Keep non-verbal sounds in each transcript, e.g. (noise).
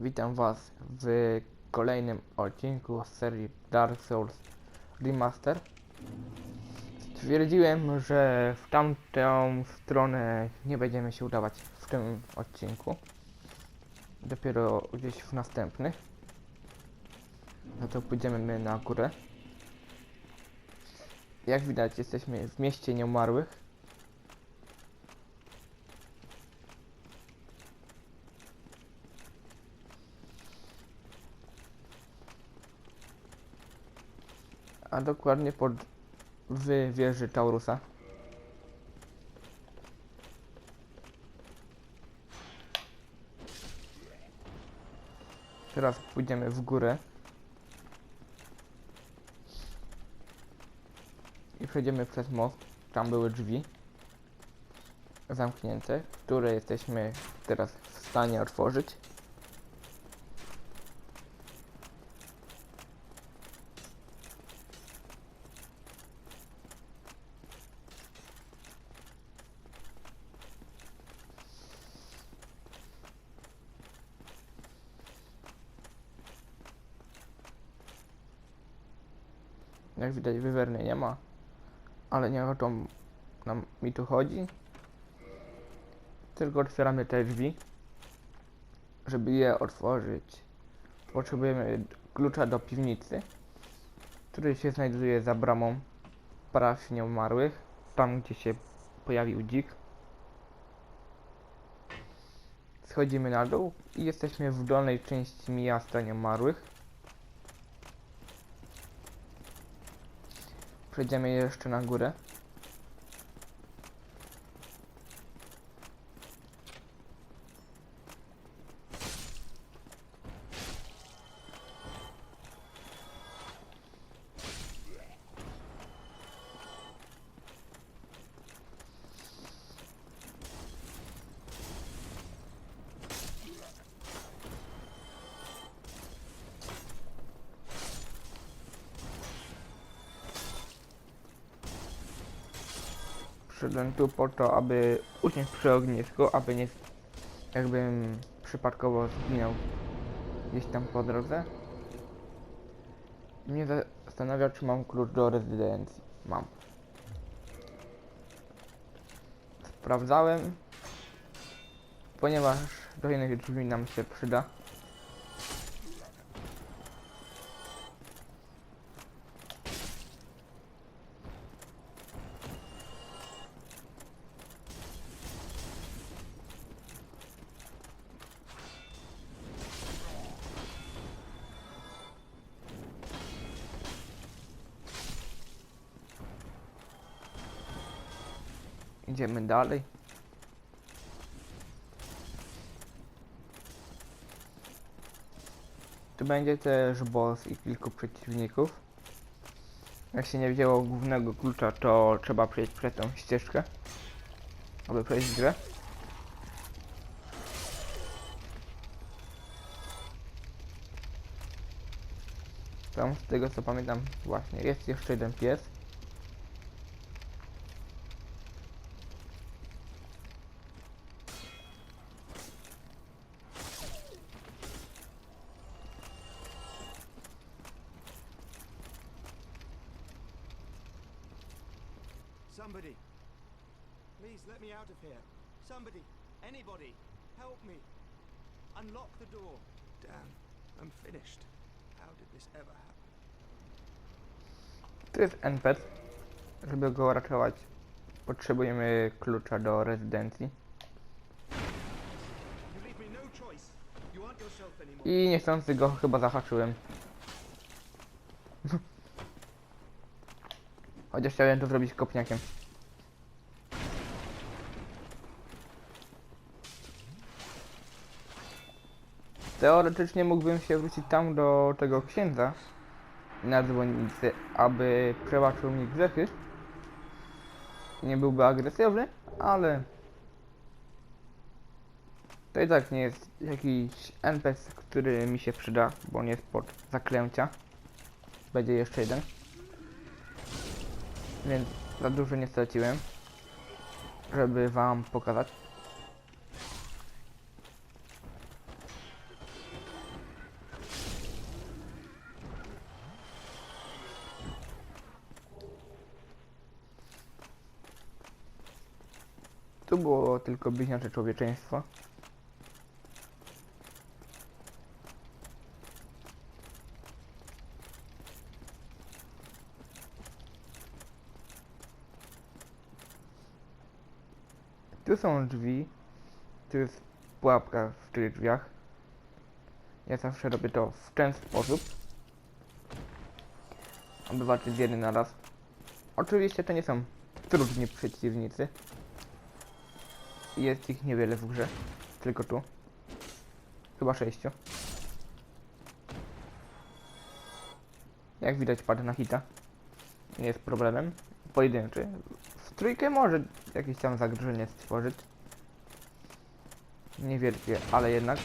Witam Was w kolejnym odcinku z serii Dark Souls Remaster. Stwierdziłem, że w tamtą stronę nie będziemy się udawać w tym odcinku. Dopiero gdzieś w następnych. No to pójdziemy my na górę. Jak widać jesteśmy w mieście nieumarłych. A dokładnie pod w wieży Taurusa. Teraz pójdziemy w górę. I przejdziemy przez most. Tam były drzwi zamknięte, które jesteśmy teraz w stanie otworzyć. Jak widać wywerny nie ma. Ale nie o to nam mi tu chodzi. Tylko otwieramy te drzwi. Żeby je otworzyć, potrzebujemy klucza do piwnicy, który się znajduje za bramą praw nieumarłych, tam gdzie się pojawił dzik. Schodzimy na dół i jesteśmy w dolnej części miasta nieumarłych. Przejdziemy jeszcze na górę. Przyszedłem tu po to, aby usiąść przy ognisku, aby nie... jakbym przypadkowo zginął gdzieś tam po drodze. Mnie zastanawia, czy mam klucz do rezydencji. Mam. Sprawdzałem, ponieważ do innych drzwi nam się przyda. Idziemy dalej. Tu będzie też boss i kilku przeciwników. Jak się nie wzięło głównego klucza, to trzeba przejść przez tą ścieżkę, aby przejść grę. Tam z tego co pamiętam właśnie jest jeszcze jeden pies. Somebody. Please let me out of here. Somebody. Anybody. Help me. Unlock the door. Damn. I'm finished. How did this ever happen? Tu jest NPC. Żeby go ratować, potrzebujemy klucza do rezydencji. No. I niechcący go chyba zahaczyłem. Chociaż chciałem to zrobić kopniakiem. Teoretycznie mógłbym się wrócić tam do tego księdza na dzwonnicy, aby przebaczył mi grzechy. Nie byłby agresywny, ale to i tak nie jest jakiś NPC, który mi się przyda, bo on jest pod zaklęcia. Będzie jeszcze jeden więc za dużo nie straciłem, żeby wam pokazać. Tu było tylko bliźniacze człowieczeństwa. Tu są drzwi. Tu jest pułapka w tych drzwiach. Ja zawsze robię to w ten sposób. Aby walczyć z jednym na raz. Oczywiście to nie są trudni przeciwnicy. Jest ich niewiele w grze. Tylko tu. Chyba sześciu. Jak widać padł na hita. Nie jest problemem. Pojedynczy. Trójkę może jakieś tam zagrożenie stworzyć. Niewielkie, ale jednak.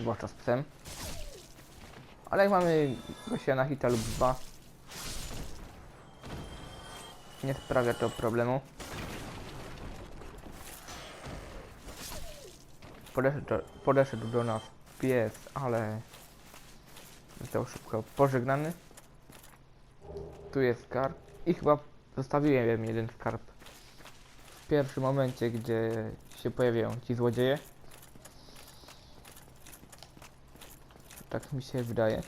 Zwłaszcza z psem. Ale jak mamy gościa na hita lub dwa, nie sprawia to problemu. Podeszedł do, podeszedł do nas pies, ale został szybko pożegnany. Tu jest skarb i chyba zostawiłem jeden skarb w pierwszym momencie, gdzie się pojawiają ci złodzieje. Tak mi się wydaje.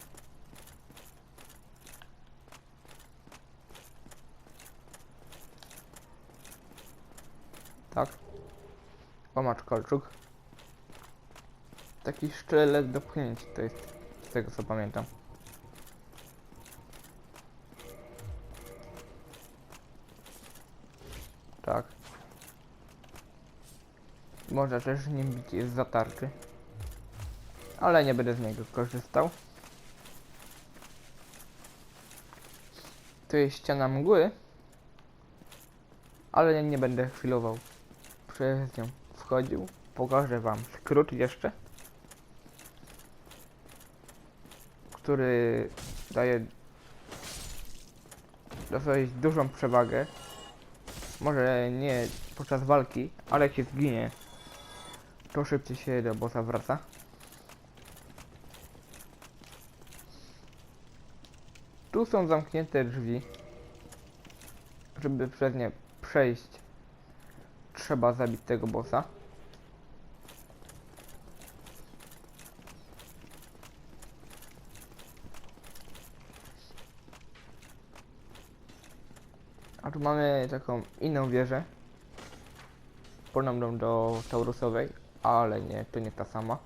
Tak. Łamacz kolczuk. Taki szczelek do pchnięcia to jest, z tego co pamiętam. Można też nim bić z zatarczy. Ale nie będę z niego korzystał. Tu jest ściana mgły. Ale nie, nie będę chwilował przez nią wchodził. Pokażę wam skrót jeszcze. Który daje dosyć dużą przewagę. Może nie podczas walki, ale jak się zginie, to szybciej się do bossa wraca. Tu są zamknięte drzwi. Żeby przez nie przejść, trzeba zabić tego bossa. A tu mamy taką inną wieżę. Podobną do Taurusowej, ale nie, to nie ta sama.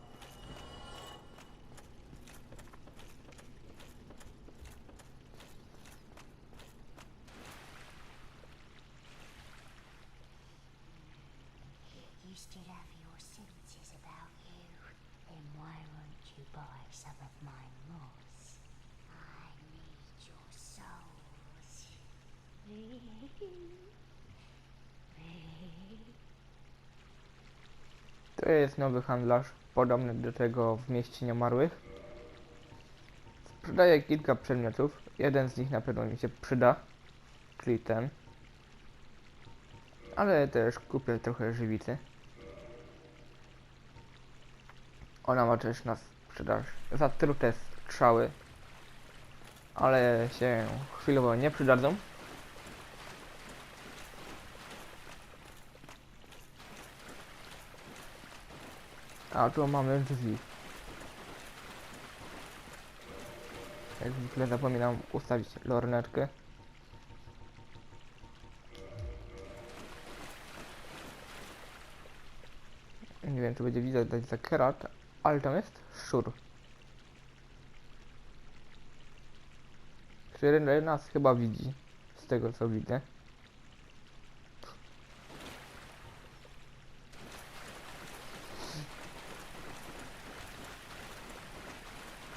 About you. (laughs) To jest nowy handlarz, podobny do tego w mieście niemarłych. Sprzedaje kilka przedmiotów. Jeden z nich na pewno mi się przyda, czyli ten. Ale też kupię trochę żywicy. Ona ma też na sprzedaż zatrute strzały, ale się chwilowo nie przydadzą. A tu mamy drzwi. Jak zwykle zapominam ustawić lornetkę. Nie wiem czy będzie widać za kerat, ale tam jest szczur. Który nas chyba widzi, z tego co widzę.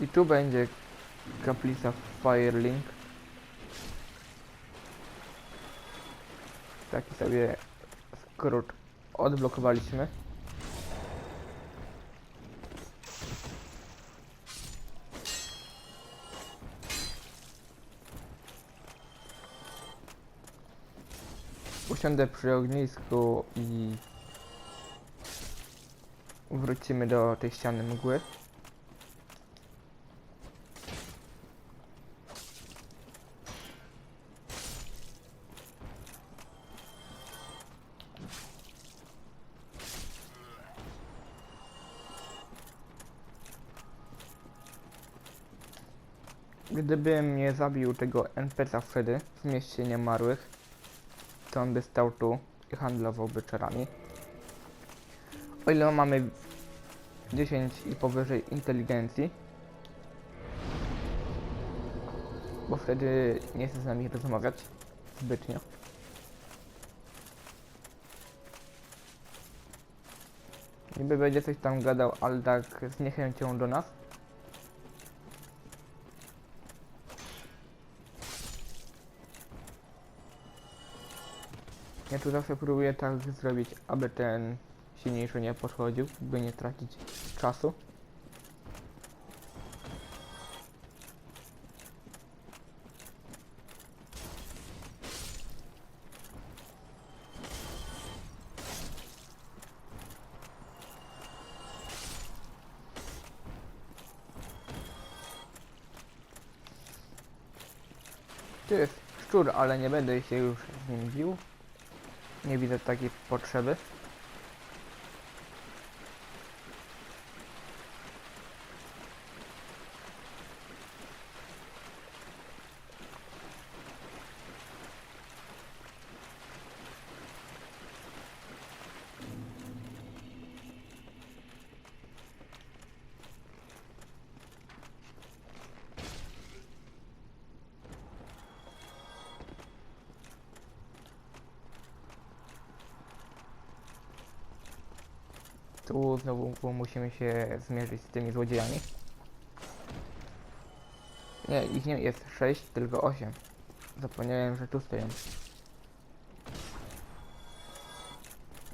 I tu będzie kaplica Firelink. Taki sobie skrót odblokowaliśmy. Usiądę przy ognisku i wrócimy do tej ściany mgły. Gdybym nie zabił tego NPC-a wtedy w mieście niemarłych, to on by stał tu i handlował byczerami. O ile mamy 10 i powyżej inteligencji, bo wtedy nie chce z nami rozmawiać zbytnio. Niby będzie coś tam gadał, ale tak z niechęcią do nas. Ja tu zawsze próbuję tak zrobić, aby ten silniejszy nie podchodził, by nie tracić czasu. Tu jest szczur, ale nie będę się już z nim bił. Nie widzę takiej potrzeby. Tu znowu musimy się zmierzyć z tymi złodziejami. Nie, ich nie jest 6, tylko 8. Zapomniałem, że tu stoją.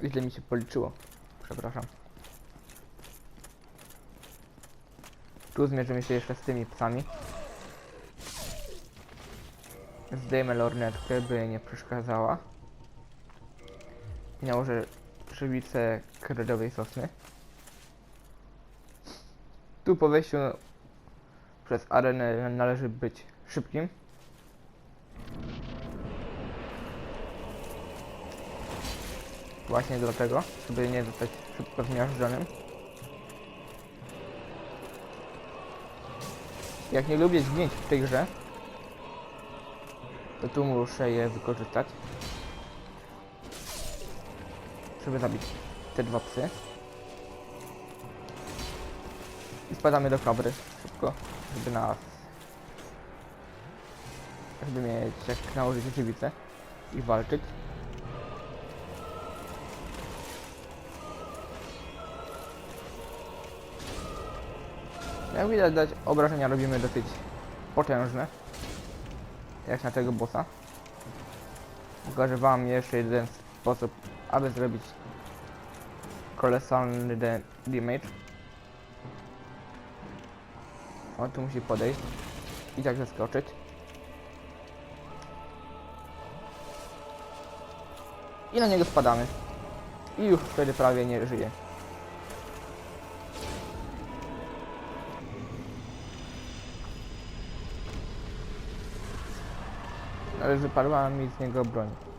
Źle mi się policzyło. Przepraszam. Tu zmierzymy się jeszcze z tymi psami. Zdejmę lornetkę, by nie przeszkadzała. I nałożę żywicę kredowej sosny. Tu po wejściu przez arenę należy być szybkim. Właśnie dlatego, żeby nie zostać szybko zmiażdżonym. Jak nie lubię zdjęć w tej grze, to tu muszę je wykorzystać żeby zabić te dwa psy. I spadamy do kabry szybko, żeby nas... żeby mieć jak nałożyć żywicę i walczyć. Jak widać, dać obrażenia robimy dosyć potężne. Jak na tego bossa. Pokażę wam jeszcze jeden sposób aby zrobić kolosalny da- damage. On tu musi podejść i tak zaskoczyć. I na niego spadamy. I już wtedy prawie nie żyje. Ale wyparła mi z niego broń.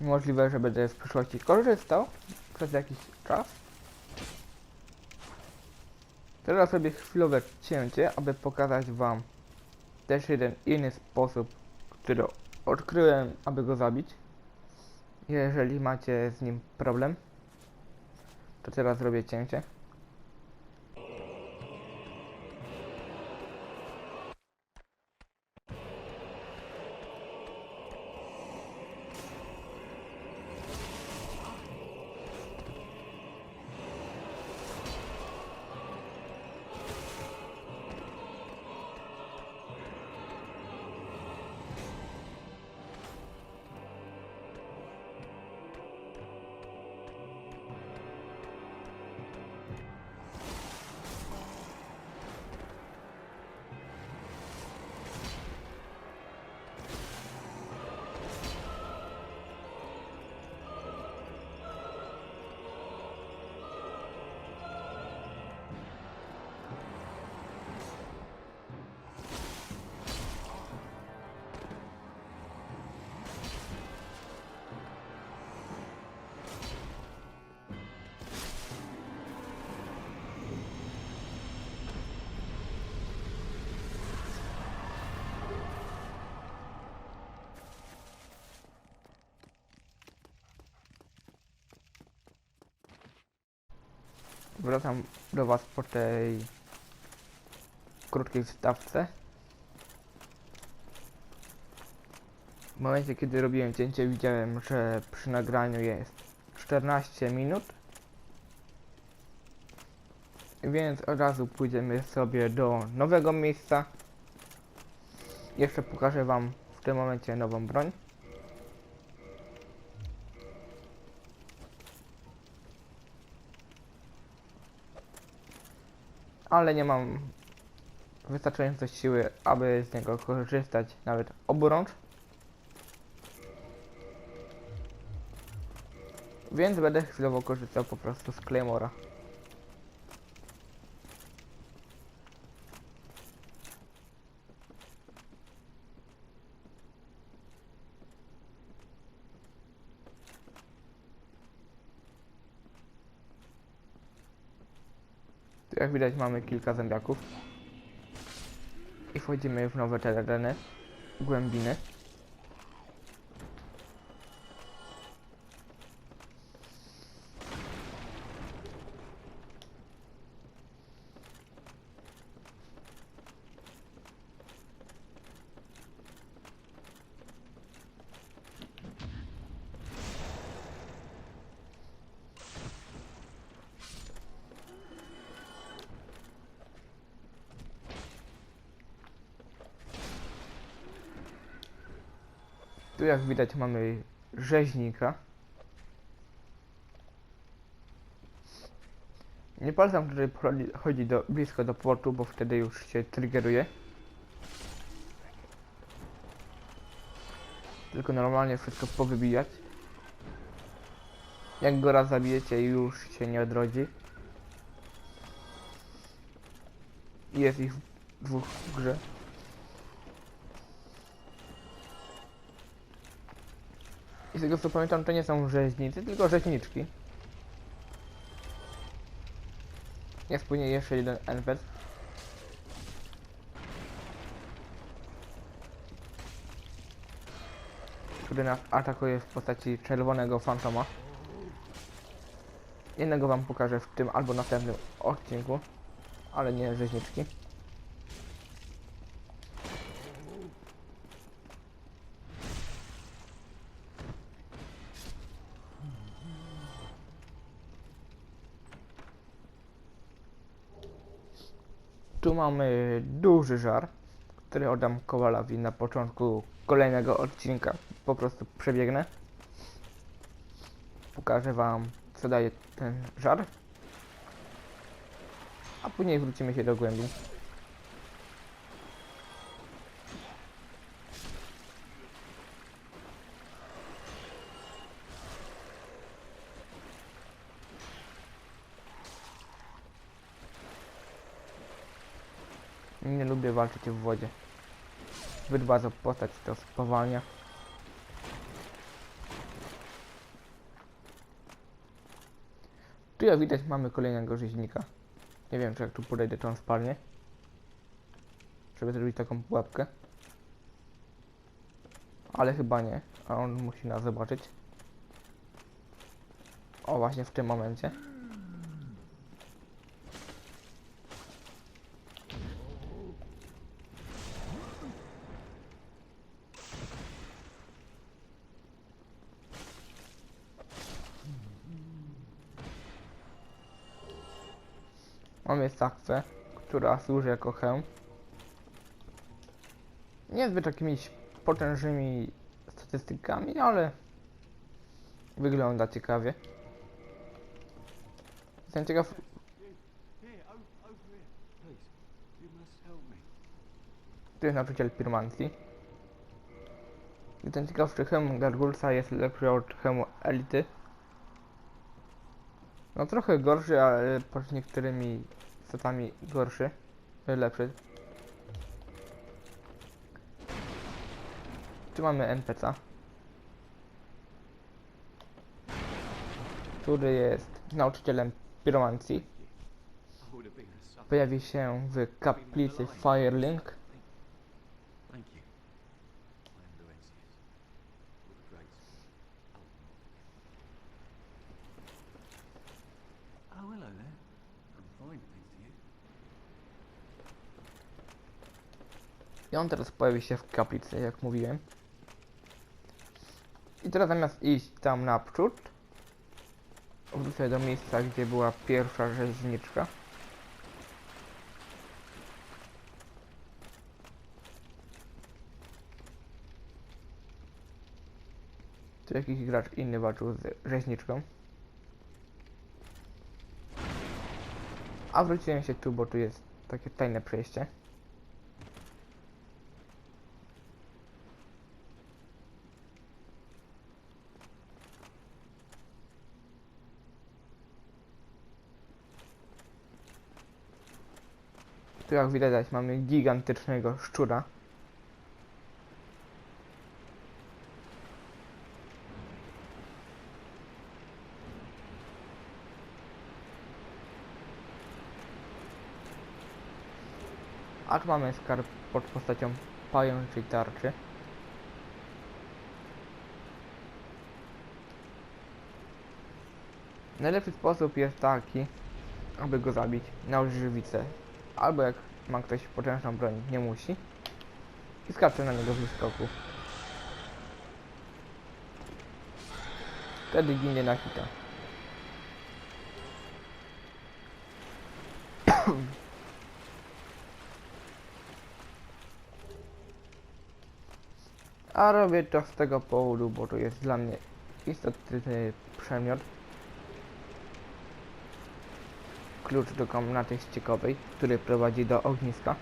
Możliwe, że będę w przyszłości korzystał przez jakiś czas. Teraz robię chwilowe cięcie, aby pokazać Wam też jeden inny sposób, który odkryłem, aby go zabić. Jeżeli macie z nim problem, to teraz zrobię cięcie. Wracam do was po tej krótkiej wstawce. W momencie, kiedy robiłem cięcie, widziałem, że przy nagraniu jest 14 minut. Więc od razu pójdziemy sobie do nowego miejsca. Jeszcze pokażę wam w tym momencie nową broń. Ale nie mam wystarczająco siły, aby z niego korzystać nawet oburącz. Więc będę chwilowo korzystał po prostu z Claymora. Jak widać mamy kilka zębiaków. I wchodzimy w nowe tereny, głębiny. Tu jak widać mamy rzeźnika. Nie polecam tutaj chodzi- do, blisko do portu, bo wtedy już się triggeruje. Tylko normalnie wszystko powybijać. Jak go raz zabijecie już się nie odrodzi. Jest ich dwóch w grze. I z tego co pamiętam to nie są rzeźnicy, tylko rzeźniczki. Jest później jeszcze jeden NPC. Który nas atakuje w postaci czerwonego fantoma. Jednego wam pokażę w tym albo następnym odcinku, ale nie rzeźniczki. Mamy duży żar, który oddam Kowalowi na początku kolejnego odcinka. Po prostu przebiegnę. Pokażę wam, co daje ten żar. A później wrócimy się do głębi. Walczyć w wodzie. Zbyt bardzo postać to spowalnia. Tu jak widać mamy kolejnego rzeźnika. Nie wiem czy jak tu podejdę to on spadnie. Żeby zrobić taką pułapkę. Ale chyba nie, a on musi nas zobaczyć. O właśnie w tym momencie. Sakwę, która służy jako hełm. Niezbyt jakimiś potężnymi statystykami, ale wygląda ciekawie. Jestem ciekaw, Here, o- over here. Please, you must help me. tu jest nauczyciel pirmancji. Jestem ciekaw, czy hełm Gargulsa jest lepszy od hełmu Elity. No trochę gorszy, ale pod niektórymi statami gorszy. Lepszy. Tu mamy NPC. Który jest nauczycielem piromancji. Pojawi się w kaplicy Firelink. On teraz pojawi się w kaplicy, jak mówiłem. I teraz zamiast iść tam naprzód, wrócę do miejsca, gdzie była pierwsza rzeźniczka. Tu jakiś gracz inny walczył z rzeźniczką. A wróciłem się tu, bo tu jest takie tajne przejście. Tu jak widać mamy gigantycznego szczura. A tu mamy skarb pod postacią pajączej tarczy. Najlepszy sposób jest taki, aby go zabić na żywicę. Albo jak ma ktoś potężną broń, nie musi. I skacze na niego w wyskoku. Wtedy ginie na hita. A robię to z tego powodu, bo to jest dla mnie istotny przedmiot. Klucz do komnaty ściekowej, który prowadzi do ogniska.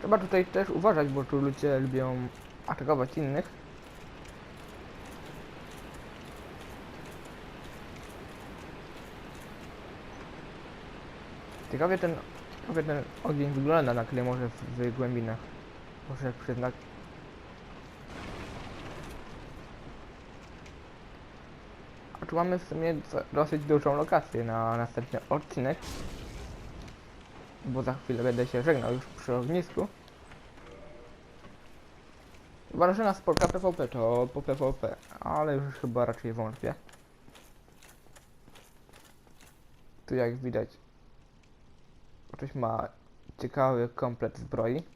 Trzeba tutaj też uważać, bo tu ludzie lubią atakować innych. Ciekawie ten, ciekawie ten ogień wygląda na Claymorze w, w głębinach. Muszę przyznać. Tu mamy w sumie dosyć dużą lokację na następny odcinek. Bo za chwilę będę się żegnał już przy ognisku. Chyba, że na sportka PvP to po PvP, ale już chyba raczej wątpię. Tu jak widać ktoś ma ciekawy komplet zbroi.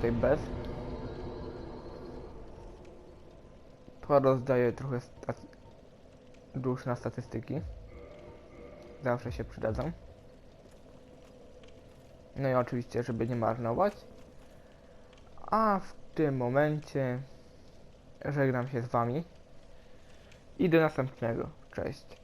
Tutaj bez. To rozdaje trochę dusz na statystyki. Zawsze się przydadzą. No i oczywiście, żeby nie marnować. A w tym momencie żegnam się z wami. I do następnego. Cześć.